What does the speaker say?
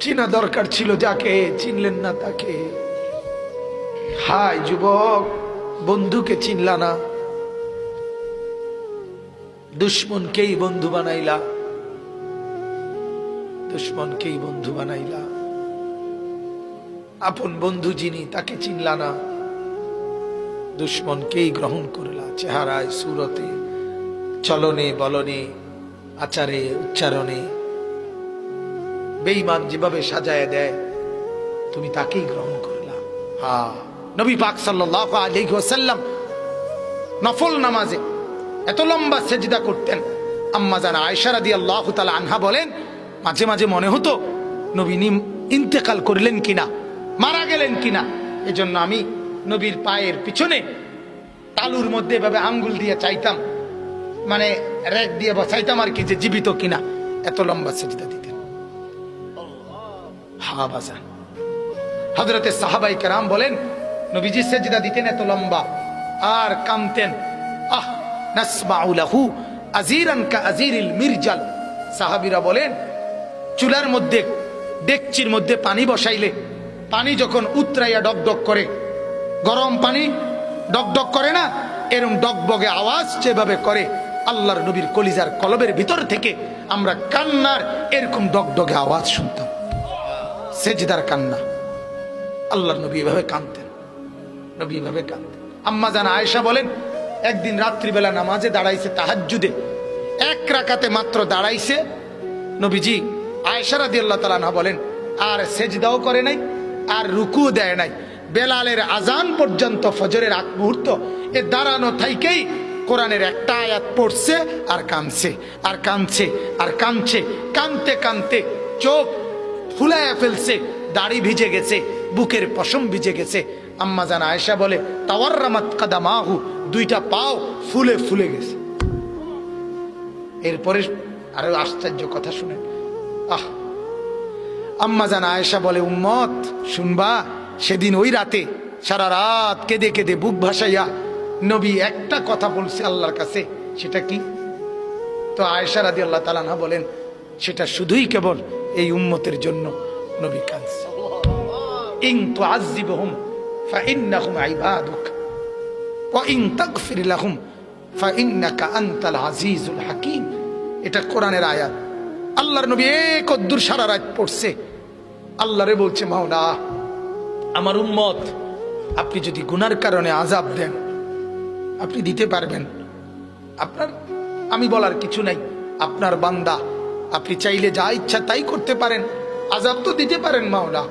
চিনা দরকার ছিল যাকে, চিনলেন না তাকে। হাই যুবক, বন্ধুকে চিনলা না। দুশ্মনকেই বন্ধু বানাইলা। দুশ্মনকেই বন্ধু বানাইলা। আপন বন্ধু যিনি, তাকে চিনলা না। দুশ্মনকেই গ্রহণ করলা। চেহারায় সুরতে, চলনে, বলনে, আচারে, উচ্চারণে। বেঈমান যেভাবে সাজায় দেয়, তুমি তাকেই গ্রহণ করলা। হা, নবী পাক ওয়াসাল্লাম নফল নামাজে এত লম্বা সেজদা করতেন। আম্মা জানা আয়েশা রাদিয়াল্লাহু তাআলা আনহা বলেন, মাঝে মাঝে মনে হতো, নবী ইন্তেকাল করলেন কিনা, মারা গেলেন কিনা। এজন্য আমি নবীর পায়ের পিছনে তালুর মধ্যে এভাবে আঙ্গুল দিয়ে চাইতাম। মানে রেক দিয়ে বসাইতাম আর কি যে জীবিত কিনা। এত লম্বা সেজদা দিতেন। হা বাজান হজরতে সাহাবাই কেরাম বলেন, নবীজি সেজদা দিতেন এত লম্বা আর কামতেন আহ নাসমাউলাহু আজিরান আজিরিল মির্জাল। সাহাবীরা বলেন, চুলার মধ্যে, ডেকচির মধ্যে পানি বসাইলে পানি যখন উতরাইয়া ডকডক করে গরম পানি ডকডক করে না, এরম ডকবগে আওয়াজ যেভাবে করে আল্লাহর নবীর কলিজার কলবের ভিতর থেকে আমরা কান্নার এরকম ডকডগে আওয়াজ শুনতাম। সেজদার কান্না। আল্লাহর নবী এভাবে কাঁদতেন। নবী এভাবে কাঁদতেন। আম্মা জানা আয়েশা বলেন, একদিন রাত্রিবেলা নামাজে দাঁড়াইছে তাহাজ্জুদে, এক রাকাতে মাত্র দাঁড়াইছে নবীজি। আয়েশা রাদিয়াল্লাহু তাআলা আনহা বলেন, আর সেজদাও করে নাই, আর রুকুও দেয় নাই। বেলালের আজান পর্যন্ত ফজরের আগ মুহূর্ত এ দাঁড়ানো থাইকেই কোরআনের একটা আয়াত পড়ছে আর কাঁদছে আর কাঁদছে আর কাঁদছে। কাঁদতে কাঁদতে চোখ ফুলায় ফেলছে, দাড়ি ভিজে গেছে, বুকের পশম ভিজে গেছে। আম্মা জান আয়েশা বলে তাওয়ার রামাত কাদামাহু দুইটা পাও ফুলে ফুলে গেছে। এরপরে আরও আশ্চর্য কথা শুনেন। আহ! আম্মা জান আয়েশা বলে, উম্মত, শুনবা? সেদিন ওই রাতে সারা রাত কেঁদে কেঁদে বুক ভাসাইয়া নবী একটা কথা বলছে আল্লাহর কাছে, সেটা কি? তো আয়েশা রাদি আল্লাহ তালানা বলেন, সেটা শুধুই কেবল এই উম্মতের জন্য নবী কাঁদছে। ইং হাকিম। এটা আল্লাহর নবী এক অদ্দুর সারা রাত পড়ছে। আল্লাহরে বলছে, মাওলা আমার উম্মত, আপনি যদি গুনার কারণে আজাব দেন, আপনি দিতে পারবেন। আপনার, আমি বলার কিছু নাই। আপনার বান্দা, আপনি চাইলে যা ইচ্ছা তাই করতে পারেন। আজাব তো দিতে পারেন মাওলা।